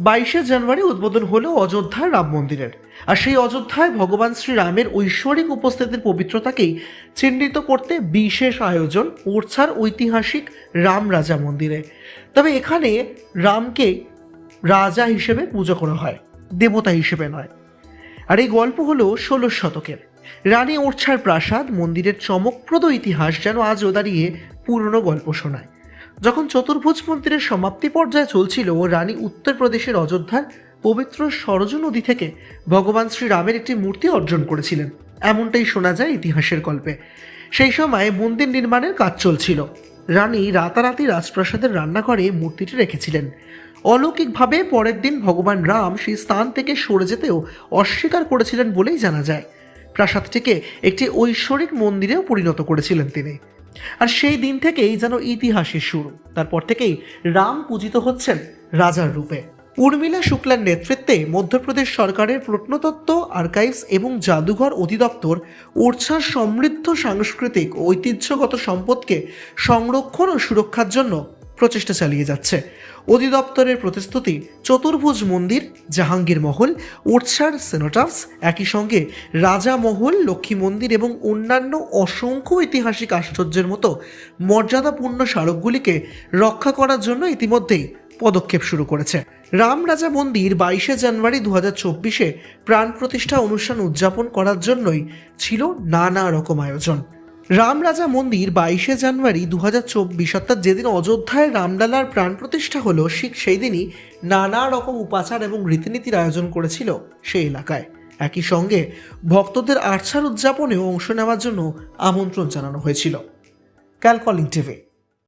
বাইশে জানুয়ারি উদ্বোধন হলো অযোধ্যার রাম মন্দিরের। আর সেই অযোধ্যায় ভগবান শ্রীরামের ঐশ্বরিক উপস্থিতির পবিত্রতাকেই চিহ্নিত করতে বিশেষ আয়োজন ওরছার ঐতিহাসিক রাম রাজা মন্দিরে। তবে এখানে রামকে রাজা হিসেবে পুজো করা হয়, দেবতা হিসেবে নয়। আর এই গল্প হলো ষোলোশ শতকের। রানী ওরছার প্রাসাদ মন্দিরের চমকপ্রদ ইতিহাস যেন আজও দাঁড়িয়ে পুরনো গল্প শোনায়। যখন চতুর্ভুজ মন্দিরের সমাপ্তি পর্যায়ে চলছিল রানী উত্তরপ্রদেশের অযোধ্যার পবিত্র সরজ নদী থেকে ভগবান শ্রীরামের একটি মূর্তি অর্জন করেছিলেন। এমনটাই শোনা যায় ইতিহাসের গল্পে। সেই সময় মন্দির নির্মাণের কাজ চলছিল। রানী রাতারাতি রাজপ্রাসাদের রান্নাঘরে মূর্তিটি রেখেছিলেন। অলৌকিকভাবে পরের দিন ভগবান রাম সেই স্থান থেকে সরে যেতেও অস্বীকার করেছিলেন বলেই জানা যায়। প্রাসাদটিকে একটি ঐশ্বরিক মন্দিরেও পরিণত করেছিলেন তিনি। আর সেই দিন থেকেই যেন ইতিহাসের শুরু। তারপর থেকেই রাম পূজিত হচ্ছেন রাজার রূপে। উর্মিলা শুক্লার নেতৃত্বে মধ্যপ্রদেশ সরকারের প্রত্নতত্ত্ব, আর্কাইভস এবং জাদুঘর অধিদপ্তর ওরছার সমৃদ্ধ সাংস্কৃতিক ঐতিহ্যগত সম্পদকে সংরক্ষণ ও সুরক্ষার জন্য প্রচেষ্টা চালিয়ে যাচ্ছে। অধিদপ্তরের প্রতিশ্রুতি, চতুর্ভুজ মন্দির, জাহাঙ্গীর মহল ওরছার সেনোটাফস, একই সঙ্গে রাজা মহল, লক্ষ্মী মন্দির এবং অন্যান্য অসংখ্য ঐতিহাসিক আশ্চর্যের মতো মর্যাদাপূর্ণ স্মারকগুলিকে রক্ষা করার জন্য ইতিমধ্যেই পদক্ষেপ শুরু করেছে। রাম রাজা মন্দির বাইশে জানুয়ারি দু হাজার চব্বিশে প্রাণ প্রতিষ্ঠা অনুষ্ঠান উদযাপন করার জন্যই ছিল নানা রকম আয়োজন। রাম রাজা মন্দির বাইশে জানুয়ারি দু হাজার চব্বিশ, অর্থাৎ যেদিন অযোধ্যায় রামলালার প্রাণ প্রতিষ্ঠা হলো, ঠিক সেই দিনই নানা রকম উপাচার এবং রীতিনীতির আয়োজন করেছিল সেই এলাকায়। একই সঙ্গে ভক্তদের আর্চার উদযাপনেও অংশ নেওয়ার জন্য আমন্ত্রণ জানানো হয়েছিল। ক্যালকলিং টিভি